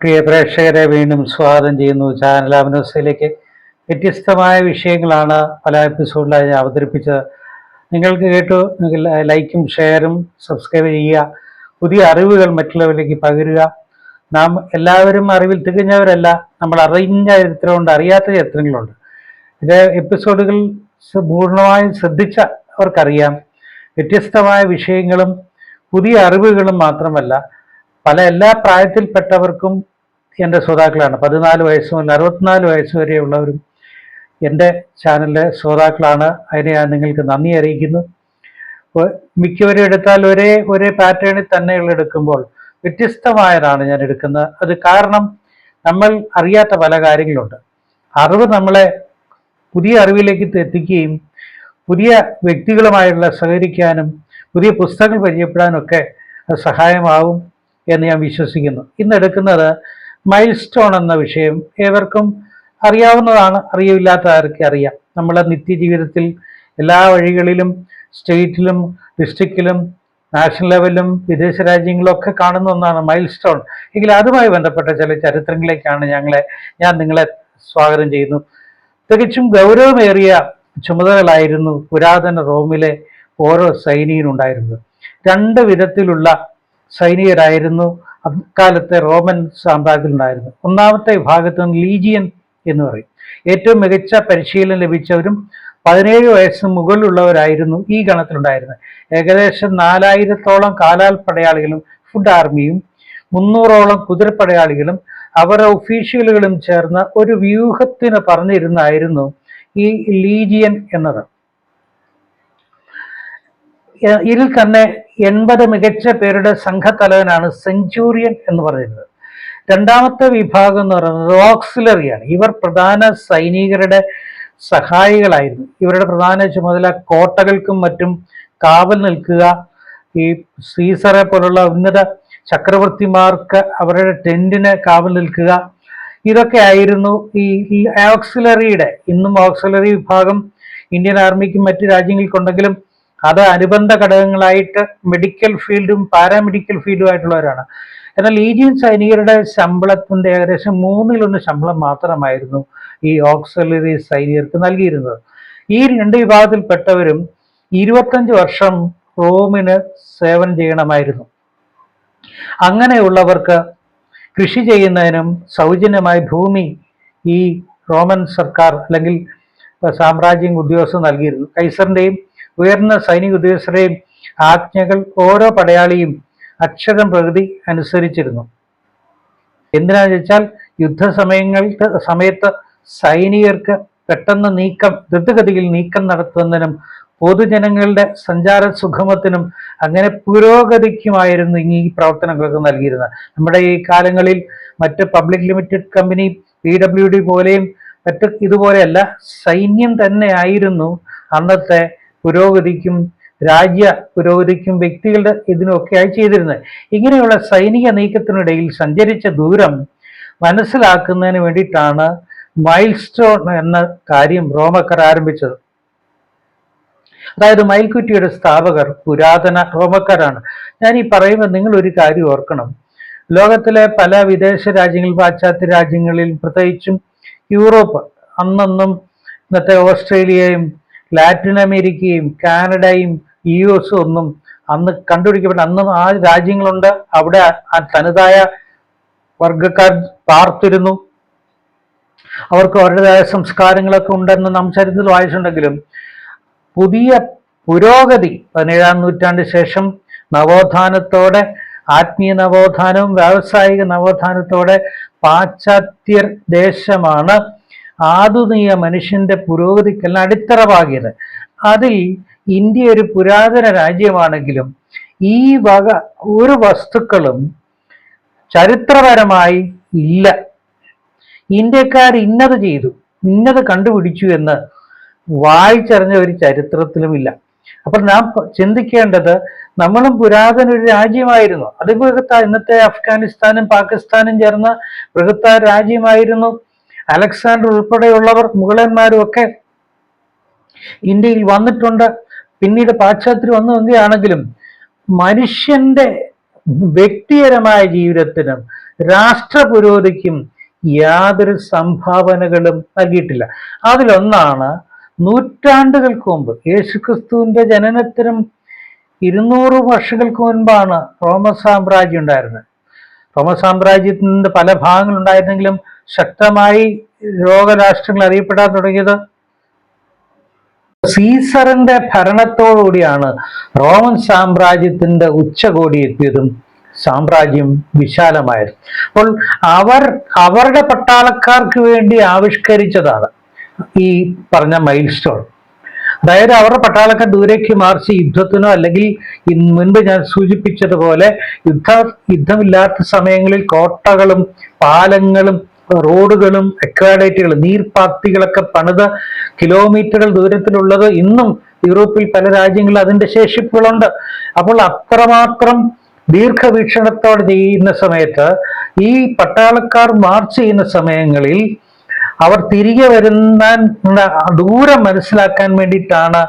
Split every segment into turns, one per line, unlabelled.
പ്രിയ പ്രേക്ഷകരെ വീണ്ടും സ്വാഗതം ചെയ്യുന്നു. ചാനൽ അഭിനവസ്ഥയിലേക്ക് വ്യത്യസ്തമായ വിഷയങ്ങളാണ് പല എപ്പിസോഡിലായി ഞാൻ അവതരിപ്പിച്ചത്. നിങ്ങൾക്ക് കേട്ടു ലൈക്കും ഷെയറും സബ്സ്ക്രൈബ് ചെയ്യുക. പുതിയ അറിവുകൾ മറ്റുള്ളവരിലേക്ക് പകരുക. നാം എല്ലാവരും അറിവിൽ തികഞ്ഞവരല്ല. നമ്മൾ അറിഞ്ഞ ചരിത്രമുണ്ട് അറിയാത്ത ചരിത്രങ്ങളുണ്ട്. ഇത് എപ്പിസോഡുകൾ പൂർണമായും പൂർണമായും ശ്രദ്ധിച്ചവർക്കറിയാം വ്യത്യസ്തമായ വിഷയങ്ങളും പുതിയ അറിവുകളും മാത്രമല്ല പല എല്ലാ പ്രായത്തിൽപ്പെട്ടവർക്കും എന്റെ ശ്രോതാക്കളാണ്. പതിനാല് വയസ്സ് മുതൽ അറുപത്തിനാല് വയസ്സ് വരെയുള്ളവരും എന്റെ ചാനലിലെ ശ്രോതാക്കളാണ്. അതിനെ ഞാൻ നിങ്ങൾക്ക് നന്ദി അറിയിക്കുന്നു. മിക്കവരും എടുത്താൽ ഒരേ ഒരേ പാറ്റേണിൽ തന്നെയുള്ള എടുക്കുമ്പോൾ വ്യത്യസ്തമായതാണ് ഞാൻ എടുക്കുന്നത്. അത് കാരണം നമ്മൾ അറിയാത്ത പല കാര്യങ്ങളുണ്ട്. അറിവ് നമ്മളെ പുതിയ അറിവിലേക്ക് എത്തിക്കുകയും പുതിയ വ്യക്തികളുമായുള്ള സഹകരിക്കാനും പുതിയ പുസ്തകങ്ങൾ പരിചയപ്പെടാനും ഒക്കെ സഹായമാവും. എന്ന് ഞാൻ വിശ്വസിക്കുന്നു. ഇന്ന് എടുക്കുന്നത് മൈൽ സ്റ്റോൺ എന്ന വിഷയം. ഏവർക്കും അറിയാവുന്നതാണ് അറിയില്ലാത്ത ആർക്കും അറിയാം. നമ്മളെ നിത്യജീവിതത്തിൽ എല്ലാ വഴികളിലും സ്റ്റേറ്റിലും ഡിസ്ട്രിക്റ്റിലും നാഷണൽ ലെവലിലും വിദേശ രാജ്യങ്ങളിലൊക്കെ കാണുന്ന ഒന്നാണ് മൈൽ സ്റ്റോൺ എങ്കിൽ അതുമായി ബന്ധപ്പെട്ട ചില ചരിത്രങ്ങളിലേക്കാണ് ഞങ്ങളെ ഞാൻ നിങ്ങളെ സ്വാഗതം ചെയ്യുന്നു. തികച്ചും ഗൗരവമേറിയ ചുമതലകളായിരുന്നു പുരാതന റോമിലെ ഓരോ സൈനികനുണ്ടായിരുന്നത്. രണ്ട് വിധത്തിലുള്ള സൈനികരായിരുന്നു. അക്കാലത്തെ റോമൻ സാമ്രാജ്യത്തിൽ ഉണ്ടായിരുന്നു ഒന്നാമത്തെ വിഭാഗത്തിൽ നിന്ന് ലീജിയൻ എന്ന് പറയും. ഏറ്റവും മികച്ച പരിശീലനം ലഭിച്ചവരും പതിനേഴ് വയസ്സിന് മുകളിലുള്ളവരായിരുന്നു ഈ ഗണത്തിലുണ്ടായിരുന്നത്. ഏകദേശം നാലായിരത്തോളം കാലാൽ പടയാളികളും ഫുഡ് ആർമിയും മുന്നൂറോളം കുതിരപ്പടയാളികളും അവരുടെ ഒഫീഷ്യലുകളും ചേർന്ന ഒരു വ്യൂഹത്തിന് പറഞ്ഞിരുന്നായിരുന്നു ഈ ലീജിയൻ എന്നത്. ഇതിൽ തന്നെ എൺപത് മികച്ച പേരുടെ സംഘത്തലവനാണ് സെഞ്ചൂറിയൻ എന്ന് പറയുന്നത്. രണ്ടാമത്തെ വിഭാഗം എന്ന് പറയുന്നത് ഓക്സിലറിയാണ്. ഇവർ പ്രധാന സൈനികരുടെ സഹായികളായിരുന്നു. ഇവരുടെ പ്രധാന ചുമതല കോട്ടകൾക്കും മറ്റും കാവൽ നിൽക്കുക ഈ സീസറെ പോലുള്ള ഉന്നത ചക്രവർത്തിമാർക്ക് അവരുടെ ടെന്റിന് കാവൽ നിൽക്കുക ഇതൊക്കെ ആയിരുന്നു ഈ ഓക്സിലറിയുടെ. ഇന്നും ഓക്സിലറി വിഭാഗം ഇന്ത്യൻ ആർമിക്കും മറ്റ് രാജ്യങ്ങൾക്കുണ്ടെങ്കിലും അത് അനുബന്ധ ഘടകങ്ങളായിട്ട് മെഡിക്കൽ ഫീൽഡും പാരാമെഡിക്കൽ ഫീൽഡും ആയിട്ടുള്ളവരാണ്. എന്നാൽ ലീജിയൻ സൈനികരുടെ ശമ്പളത്തിന്റെ ഏകദേശം മൂന്നിലൊന്ന് ശമ്പളം മാത്രമായിരുന്നു ഈ ഓക്സിലറി സൈനികർക്ക് നൽകിയിരുന്നത്. ഈ രണ്ട് വിഭാഗത്തിൽപ്പെട്ടവരും ഇരുപത്തഞ്ച് വർഷം റോമിന് സേവനം ചെയ്യണമായിരുന്നു. അങ്ങനെയുള്ളവർക്ക് കൃഷി ചെയ്യുന്നതിനും സൗജന്യമായി ഭൂമി ഈ റോമൻ സർക്കാർ അല്ലെങ്കിൽ സാമ്രാജ്യം ഉദ്യോഗസ്ഥർ നൽകിയിരുന്നു. കൈസറിന്റെയും ഉയർന്ന സൈനിക ഉദ്യോഗസ്ഥരുടെയും ആജ്ഞകൾ ഓരോ പടയാളിയും അക്ഷരം പ്രകൃതി അനുസരിച്ചിരുന്നു. എന്തിനാന്ന് വെച്ചാൽ സമയങ്ങൾ സമയത്ത് സൈനികർക്ക് പെട്ടെന്ന് നീക്കം ദ്രുതഗതിയിൽ നീക്കം നടത്തുന്നതിനും പൊതുജനങ്ങളുടെ സഞ്ചാര സുഗമത്തിനും അങ്ങനെ പുരോഗതിക്കുമായിരുന്നു ഈ പ്രവർത്തനങ്ങൾക്ക് നൽകിയിരുന്നത്. നമ്മുടെ ഈ കാലങ്ങളിൽ മറ്റ് public limited company P W D പോലെയും മറ്റ് ഇതുപോലെയല്ല സൈന്യം തന്നെയായിരുന്നു അന്നത്തെ പുരോഗതിക്കും രാജ്യ പുരോഗതിക്കും വ്യക്തികളുടെ ഇതിനൊക്കെയായി ചെയ്തിരുന്നത്. ഇങ്ങനെയുള്ള സൈനിക നീക്കത്തിനിടയിൽ സഞ്ചരിച്ച ദൂരം മനസ്സിലാക്കുന്നതിന് വേണ്ടിയിട്ടാണ് മൈൽ സ്റ്റോൺ എന്ന കാര്യം റോമക്കാർ ആരംഭിച്ചത്. അതായത് മയിൽക്കുറ്റിയുടെ സ്ഥാപകർ പുരാതന റോമക്കാരാണ്. ഞാൻ ഈ പറയുമ്പോൾ നിങ്ങൾ ഒരു കാര്യം ഓർക്കണം. ലോകത്തിലെ പല വിദേശ രാജ്യങ്ങൾ പാശ്ചാത്യ രാജ്യങ്ങളിൽ പ്രത്യേകിച്ചും യൂറോപ്പ് അന്നൊന്നും ഇന്നത്തെ ഓസ്ട്രേലിയയും ലാറ്റിൻ അമേരിക്കയും കാനഡയും യു ഒന്നും അന്ന് കണ്ടുപിടിക്കപ്പെട്ട അന്ന് ആ രാജ്യങ്ങളുണ്ട്. അവിടെ ആ തനതായ വർഗക്കാർ പാർത്തിരുന്നു. അവർക്ക് അവരുടേതായ സംസ്കാരങ്ങളൊക്കെ ഉണ്ടെന്ന് നാം ചരിത്രത്തിൽ വായിച്ചിട്ടുണ്ടെങ്കിലും പുതിയ പുരോഗതി പതിനേഴാം നൂറ്റാണ്ട് ശേഷം നവോത്ഥാനത്തോടെ ആത്മീയ നവോത്ഥാനവും വ്യാവസായിക നവോത്ഥാനത്തോടെ പാശ്ചാത്യ ദേശമാണ് ആധുനിക മനുഷ്യന്റെ പുരോഗതിക്കെല്ലാം അടിത്തറ പാകിയത് അതിൽ ഇന്ത്യ ഒരു പുരാതന രാജ്യമാണെങ്കിലും ഈ വക ഒരു വസ്തുക്കളും ചരിത്രപരമായി ഇല്ല. ഇന്ത്യക്കാർ ഇന്നത് ചെയ്തു. ഇന്നത് കണ്ടുപിടിച്ചു എന്ന് വായിച്ചറിഞ്ഞ ഒരു ചരിത്രത്തിലുമില്ല അപ്പോൾ നാം ചിന്തിക്കേണ്ടത് നമ്മളും പുരാതന ഒരു രാജ്യമായിരുന്നു. അത് ബൃഹത്ത ഇന്നത്തെ അഫ്ഗാനിസ്ഥാനും പാകിസ്ഥാനും ചേർന്ന ബൃഹത്ത രാജ്യമായിരുന്നു. അലക്സാണ്ടർ ഉൾപ്പെടെയുള്ളവർ മുഗളന്മാരും ഒക്കെ ഇന്ത്യയിൽ വന്നിട്ടുണ്ട്. പിന്നീട് പാശ്ചാത്യം വന്നു വന്നതാണെങ്കിലും മനുഷ്യന്റെ വ്യക്തിപരമായ ജീവിതത്തിനും രാഷ്ട്ര പുരോഗതിക്കും യാതൊരു സംഭാവനകളും നൽകിയിട്ടില്ല. അതിലൊന്നാണ് നൂറ്റാണ്ടുകൾക്ക് മുമ്പ് യേശുക്രിസ്തുവിന്റെ ജനനത്തിനും ഇരുന്നൂറ് വർഷങ്ങൾക്ക് മുൻപാണ് റോമ സാമ്രാജ്യം ഉണ്ടായിരുന്നത്. റോമ സാമ്രാജ്യത്തിന്റെ പല ഭാഗങ്ങളുണ്ടായിരുന്നെങ്കിലും ശക്തമായി ലോകരാഷ്ട്രങ്ങൾ അറിയപ്പെടാൻ തുടങ്ങിയത് സീസറിന്റെ ഭരണത്തോടുകൂടിയാണ്. റോമൻ സാമ്രാജ്യത്തിന്റെ ഉച്ചകോടി എത്തിയതും സാമ്രാജ്യം വിശാലമായത്. അപ്പോൾ അവർ അവരുടെ പട്ടാളക്കാർക്ക് വേണ്ടി ആവിഷ്കരിച്ചതാണ് ഈ പറഞ്ഞ മൈൽ സ്റ്റോൺ അതായത് അവരുടെ പട്ടാളക്കാർ ദൂരേക്ക് മാർച്ച് യുദ്ധത്തിനോ അല്ലെങ്കിൽ മുൻപ് ഞാൻ സൂചിപ്പിച്ചതുപോലെ യുദ്ധ യുദ്ധമില്ലാത്ത സമയങ്ങളിൽ കോട്ടകളും പാലങ്ങളും റോഡുകളും അക്വാഡേറ്റുകളും നീർപ്പാത്തികളൊക്കെ പണിത് കിലോമീറ്ററുകൾ ദൂരത്തിലുള്ളത് ഇന്നും യൂറോപ്പിൽ പല രാജ്യങ്ങളിൽ അതിന്റെ ശേഷിപ്പുകളുണ്ട്. അപ്പോൾ അത്രമാത്രം ദീർഘവീക്ഷണത്തോടെ ചെയ്യുന്ന സമയത്ത് ഈ പട്ടാളക്കാർ മാർച്ച് ചെയ്യുന്ന സമയങ്ങളിൽ അവർ തിരികെ വരുന്ന ദൂരം മനസ്സിലാക്കാൻ വേണ്ടിയിട്ടാണ്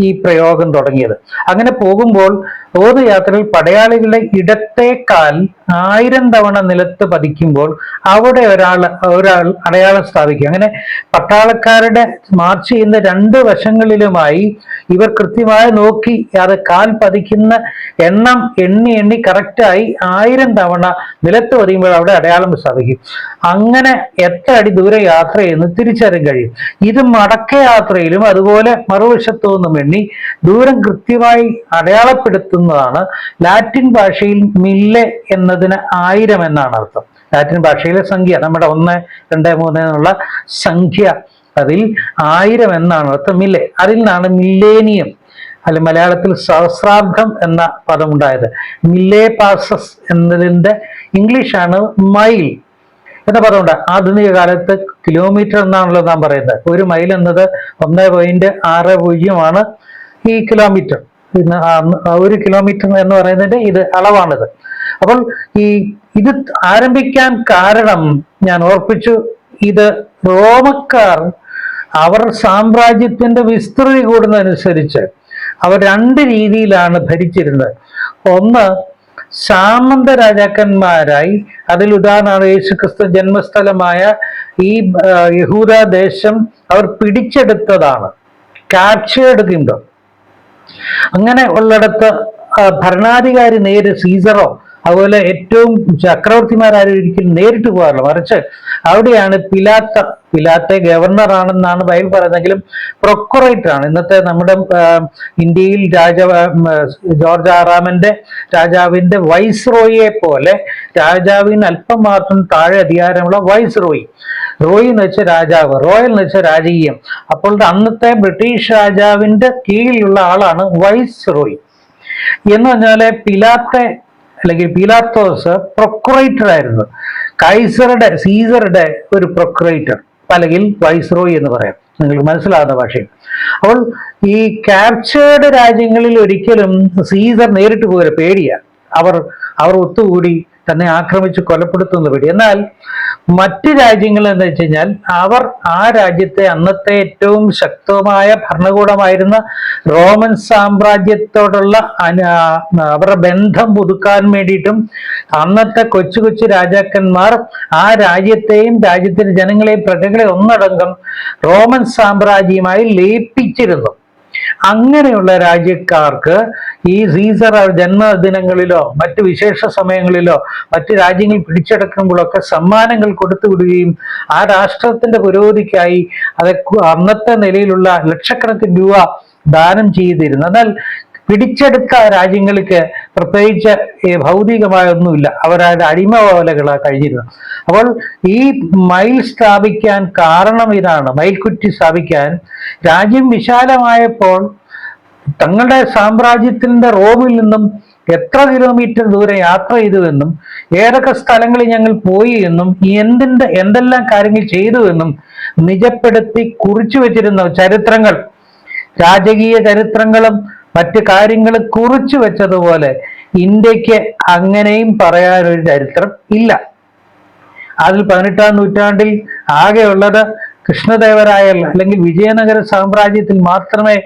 ഈ പ്രയോഗം തുടങ്ങിയത്. അങ്ങനെ പോകുമ്പോൾ ഓരോ യാത്രയിൽ പടയാളികളുടെ ഇടത്തേക്കാൽ ആയിരം തവണ നിലത്ത് പതിക്കുമ്പോൾ അവിടെ ഒരാൾ ഒരാൾ അടയാളം സ്ഥാപിക്കും. അങ്ങനെ പട്ടാളക്കാരുടെ മാർച്ച് ചെയ്യുന്ന രണ്ട് വശങ്ങളിലുമായി ഇവർ കൃത്യമായി നോക്കി അത് കാൽ പതിക്കുന്ന എണ്ണം എണ്ണി എണ്ണി കറക്റ്റായി ആയിരം തവണ നിലത്ത് പതിയുമ്പോൾ അവിടെ അടയാളം സ്ഥാപിക്കും. അങ്ങനെ എത്ര അടി ദൂരെ യാത്ര ചെയ്യുന്നു തിരിച്ചറിയാൻ കഴിയും. ഇത് മടക്ക യാത്രയിലും അതുപോലെ മറുവശത്തു നിന്നും എണ്ണി ദൂരം കൃത്യമായി അടയാളപ്പെടുത്തുന്നതാണ് ലാറ്റിൻ ഭാഷയിൽ മില്ലെ എന്നതിന് ആയിരം എന്നാണ് അർത്ഥം. ലാറ്റിൻ ഭാഷയിലെ സംഖ്യ നമ്മുടെ ഒന്ന് രണ്ട് മൂന്ന് എന്നുള്ള സംഖ്യ അതിൽ ആയിരം എന്നാണ് അർത്ഥം. മില്ലെ അതിൽ നിന്നാണ് മില്ലേനിയം അല്ലെ മലയാളത്തിൽ സഹസ്രാബ്ദം എന്ന പദം ഉണ്ടായത് മില്ലേ പാസസ് എന്നതിന്റെ ഇംഗ്ലീഷാണ് മൈൽ എന്ന പദമുണ്ട്. ആധുനിക കാലത്ത് കിലോമീറ്റർ എന്നാണല്ലോ നാം പറയുന്നത്. ഒരു മൈൽ എന്നത് ഒന്ന് പോയിന്റ് ആറ് പൂജ്യമാണ് ഈ കിലോമീറ്റർ. പിന്നെ ഒരു കിലോമീറ്റർ എന്ന് പറയുന്നതിന്റെ ഇത് അളവാണിത്. അപ്പോൾ ഈ ഇത് ആരംഭിക്കാൻ കാരണം ഞാൻ ഓർപ്പിച്ചു ഇത് റോമക്കാർ അവർ സാമ്രാജ്യത്തിന്റെ വിസ്തൃതി കൂടുന്നതനുസരിച്ച് അവർ രണ്ട് രീതിയിലാണ് ഭരിച്ചിരുന്നത്. ഒന്ന് സാമന്ത രാജാക്കന്മാരായി അതിൽ ഉദാഹരണമാണ് യേശുക്രിസ്തു ജന്മസ്ഥലമായ ഈ യഹൂദ ദേശം അവർ പിടിച്ചെടുത്തതാണ്. ക്യാപ്ചേർഡ് കിങ്ഡം അങ്ങനെ ഉള്ളിടത്ത് ഭരണാധികാരി നേര് സീസറോ അതുപോലെ ഏറ്റവും ചക്രവർത്തിമാരും ഒരിക്കലും നേരിട്ട് പോകാറില്ല. മറിച്ച് അവിടെയാണ് പിലാത്ത പിലാത്തെ ഗവർണർ ആണെന്നാണ് ബൈബിൾ പറയുന്നതെങ്കിലും പ്രൊക്കുറേറ്റർ ആണ് ഇന്നത്തെ നമ്മുടെ ഇന്ത്യയിൽ രാജ ജോർജ് ആറാമന്റെ രാജാവിന്റെ വൈസ് റോയിയെ പോലെ രാജാവിന് അല്പം മാത്രം താഴെ അധികാരമുള്ള വൈസ് റോയി റോയി എന്ന് വെച്ച രാജാവ് റോയൽ എന്ന് വെച്ച രാജകീയം. അപ്പോൾ അന്നത്തെ ബ്രിട്ടീഷ് രാജാവിന്റെ കീഴിലുള്ള ആളാണ് വൈസ് റോയ്. എന്ന് പറഞ്ഞാൽ പിലാത്തെ അല്ലെങ്കിൽ പിലാത്തോസ് പ്രൊക്കുറേറ്റർ ആയിരുന്നു. കൈസറുടെ സീസറുടെ ഒരു പ്രൊക്കുറേറ്റർ അല്ലെങ്കിൽ വൈസ് റോയ് എന്ന് പറയാം. നിങ്ങൾക്ക് മനസ്സിലാകുന്ന ഭാഷയിൽ. അപ്പോൾ ഈ ക്യാപ്ചേർഡ് രാജ്യങ്ങളിൽ ഒരിക്കലും സീസർ നേരിട്ട് പോകരുത് പേടിയാണ് അവർ അവർ ഒത്തുകൂടി തന്നെ ആക്രമിച്ച് കൊലപ്പെടുത്തുന്ന പേടി എന്നാൽ മറ്റ് രാജ്യങ്ങൾ എന്ന് വെച്ച് കഴിഞ്ഞാൽ അവർ ആ രാജ്യത്തെ അന്നത്തെ ഏറ്റവും ശക്തമായ ഭരണകൂടമായിരുന്ന റോമൻ സാമ്രാജ്യത്തോടുള്ള അവരുടെ ബന്ധം പുതുക്കാൻ വേണ്ടിയിട്ടും അന്നത്തെ കൊച്ചു കൊച്ചു രാജാക്കന്മാർ ആ രാജ്യത്തെയും രാജ്യത്തിന്റെ ജനങ്ങളെയും പ്രജകളെ ഒന്നടങ്കം റോമൻ സാമ്രാജ്യമായി ലയിപ്പിച്ചിരുന്നു. അങ്ങനെയുള്ള രാജ്യക്കാർക്ക് ഈ സീസർ ജന്മദിനങ്ങളിലോ മറ്റ് വിശേഷ സമയങ്ങളിലോ മറ്റ് രാജ്യങ്ങൾ പിടിച്ചെടുക്കുമ്പോഴൊക്കെ സമ്മാനങ്ങൾ കൊടുത്തുവിടുകയും ആ രാഷ്ട്രത്തിന്റെ പുരോഗതിക്കായി അത് അന്നത്തെ നിലയിലുള്ള ലക്ഷക്കണക്കിന് രൂപ ദാനം ചെയ്തിരുന്നു. എന്നാൽ പിടിച്ചെടുത്ത രാജ്യങ്ങൾക്ക് പ്രത്യേകിച്ച് ഈ ഭൗതികമായ ഒന്നുമില്ല അവരുടെ അടിമ പോലെകളാണ് കഴിഞ്ഞിരുന്നത്. അപ്പോൾ ഈ മൈൽ സ്ഥാപിക്കാൻ കാരണം ഇതാണ്. മയിൽക്കുറ്റി സ്ഥാപിക്കാൻ രാജ്യം വിശാലമായപ്പോൾ തങ്ങളുടെ സാമ്രാജ്യത്തിന്റെ റോമിൽ നിന്നും എത്ര കിലോമീറ്റർ ദൂരെ യാത്ര ചെയ്തുവെന്നും ഏതൊക്കെ സ്ഥലങ്ങളിൽ ഞങ്ങൾ പോയി എന്നും എന്തിന്റെ എന്തെല്ലാം കാര്യങ്ങൾ ചെയ്തുവെന്നും നിജപ്പെടുത്തി കുറിച്ചു വെച്ചിരുന്ന ചരിത്രങ്ങൾ. രാജകീയ ചരിത്രങ്ങളും മറ്റു കാര്യങ്ങളും കുറിച്ചു വെച്ചതുപോലെ ഇന്ത്യയ്ക്ക് അങ്ങനെയും പറയാനൊരു ചരിത്രം ഇല്ല. അതിൽ പതിനെട്ടാം നൂറ്റാണ്ടിൽ ആകെയുള്ളത് കൃഷ്ണദേവരായ അല്ലെങ്കിൽ വിജയനഗര സാമ്രാജ്യത്തിൽ മാത്രമേ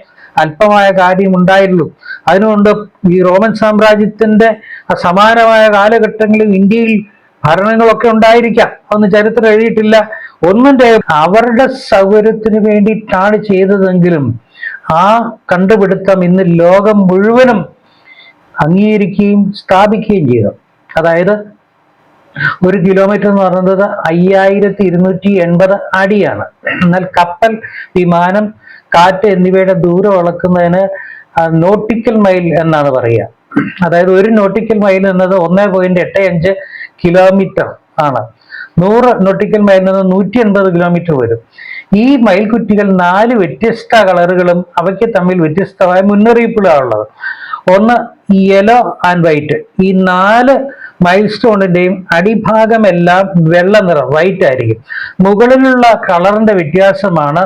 അല്പമായ കാര്യം ഉണ്ടായിരുന്നു അതിനുകൊണ്ട് ഈ റോമൻ സാമ്രാജ്യത്തിന്റെ സമാനമായ കാലഘട്ടങ്ങളിൽ ഇന്ത്യയിൽ ഭരണങ്ങളൊക്കെ ഉണ്ടായിരിക്കാം. അതൊന്നും ചരിത്രം എഴുതിയിട്ടില്ല. ഒന്നും അവരുടെ സൗകര്യത്തിന് വേണ്ടിയിട്ടാണ് ചെയ്തതെങ്കിലും ആ കണ്ടുപിടുത്തം ഇന്ന് ലോകം മുഴുവനും അംഗീകരിക്കുകയും സ്ഥാപിക്കുകയും ചെയ്തു. അതായത് ഒരു കിലോമീറ്റർ എന്ന് പറയുന്നത് അയ്യായിരത്തി ഇരുന്നൂറ്റി എൺപത് അടിയാണ്. എന്നാൽ കപ്പൽ വിമാനം കാറ്റ് എന്നിവയുടെ ദൂരം അളക്കുന്നതിന് നോട്ടിക്കൽ മൈൽ എന്നാണ് പറയുക. അതായത് ഒരു നോട്ടിക്കൽ മൈൽ എന്നത് ഒന്നേ പോയിന്റ് എട്ട് അഞ്ച് കിലോമീറ്റർ ആണ്. നൂറ് നോട്ടിക്കൽ മൈൽ എന്നത് നൂറ്റി എൺപത് കിലോമീറ്റർ വരും. ഈ മയിൽക്കുറ്റികൾ നാല് വ്യത്യസ്ത കളറുകളും അവയ്ക്ക് തമ്മിൽ വ്യത്യസ്തമായ മുന്നറിയിപ്പുകളാണുള്ളത് ഒന്ന് യെല്ലോ ആൻഡ് വൈറ്റ് ഈ നാല് മൈൽ സ്റ്റോണിന്റെയും അടിഭാഗമെല്ലാം വെള്ള നിറം വൈറ്റ് ആയിരിക്കും. മുകളിലുള്ള കളറിന്റെ വ്യത്യാസമാണ്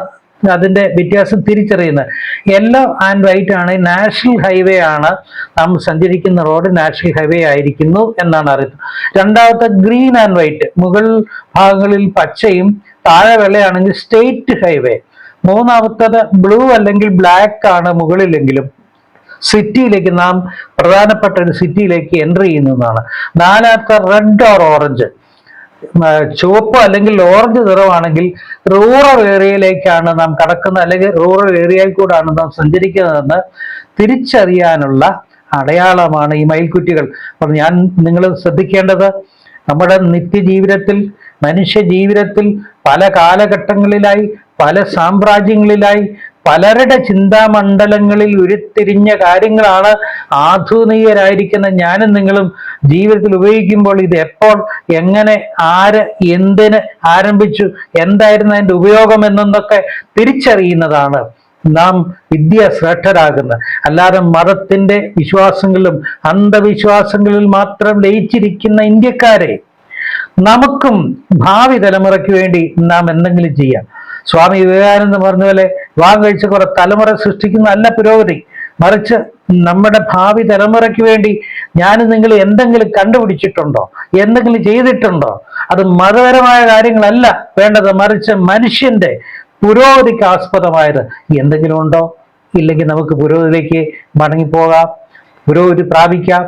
അതിന്റെ വ്യത്യാസം തിരിച്ചറിയുന്നത്. യെല്ലോ ആൻഡ് വൈറ്റ് ആണ്. നാഷണൽ ഹൈവേ ആണ് നാം സഞ്ചരിക്കുന്ന റോഡ് നാഷണൽ ഹൈവേ ആയിരിക്കുന്നു എന്നാണ് അറിയുന്നത്. രണ്ടാമത്തെ ഗ്രീൻ ആൻഡ് വൈറ്റ് മുകൾ ഭാഗങ്ങളിൽ പച്ചയും താഴെ വെള്ളയാണെങ്കിൽ സ്റ്റേറ്റ് ഹൈവേ. മൂന്നാമത്തത് ബ്ലൂ അല്ലെങ്കിൽ ബ്ലാക്ക് ആണ് മുകളിലെങ്കിലും. സിറ്റിയിലേക്ക് നാം പ്രധാനപ്പെട്ട ഒരു സിറ്റിയിലേക്ക് എന്റർ ചെയ്യുന്നതാണ്. നാലാമത്തെ റെഡ് ഓർ ഓറഞ്ച്. ചുവപ്പ് അല്ലെങ്കിൽ ഓറഞ്ച് നിറമാണെങ്കിൽ റൂറൽ ഏരിയയിലേക്കാണ് നാം കടക്കുന്നത്. അല്ലെങ്കിൽ റൂറൽ ഏരിയയിൽ കൂടാണ് നാം സഞ്ചരിക്കുന്നതെന്ന് തിരിച്ചറിയാനുള്ള അടയാളമാണ് ഈ മയിൽക്കുറ്റികൾ. അപ്പം ഞാൻ നിങ്ങൾ ശ്രദ്ധിക്കേണ്ടത് നമ്മുടെ നിത്യജീവിതത്തിൽ മനുഷ്യ ജീവിതത്തിൽ പല കാലഘട്ടങ്ങളിലായി പല സാമ്രാജ്യങ്ങളിലായി പലരുടെ ചിന്താമണ്ഡലങ്ങളിൽ ഉരുത്തിരിഞ്ഞ കാര്യങ്ങളാണ് ആധുനികരായിരിക്കുന്ന ഞാനും നിങ്ങളും ജീവിതത്തിൽ ഉപയോഗിക്കുമ്പോൾ ഇത് എപ്പോൾ എങ്ങനെ ആര് എന്തിന് ആരംഭിച്ചു എന്തായിരുന്നു അതിന്റെ ഉപയോഗം എന്നൊക്കെ തിരിച്ചറിയുന്നതാണ് നാം വിദ്യ ശ്രേഷ്ഠരാകുന്നത് അല്ലാതെ മതത്തിന്റെ വിശ്വാസങ്ങളിലും അന്ധവിശ്വാസങ്ങളിൽ മാത്രം ലയിച്ചിരിക്കുന്ന ഇന്ത്യക്കാരെ നമുക്കും ഭാവി തലമുറയ്ക്ക് വേണ്ടി നാം എന്തെങ്കിലും ചെയ്യാം. സ്വാമി വിവേകാനന്ദ പറഞ്ഞ പോലെ വിവാഹം കഴിച്ച കുറെ തലമുറ സൃഷ്ടിക്കുന്നതല്ല പുരോഗതി. മറിച്ച് നമ്മുടെ ഭാവി തലമുറയ്ക്ക് വേണ്ടി ഞാൻ നിങ്ങൾ എന്തെങ്കിലും കണ്ടുപിടിച്ചിട്ടുണ്ടോ? എന്തെങ്കിലും ചെയ്തിട്ടുണ്ടോ? അത് മതപരമായ കാര്യങ്ങളല്ല വേണ്ടത്. മറിച്ച് മനുഷ്യന്റെ പുരോഗതിക്ക് ആസ്പദമായത് എന്തെങ്കിലും ഉണ്ടോ? ഇല്ലെങ്കിൽ നമുക്ക് പുരോഗതിയിലേക്ക് മടങ്ങിപ്പോകാം. പുരോഗതി പ്രാപിക്കാം.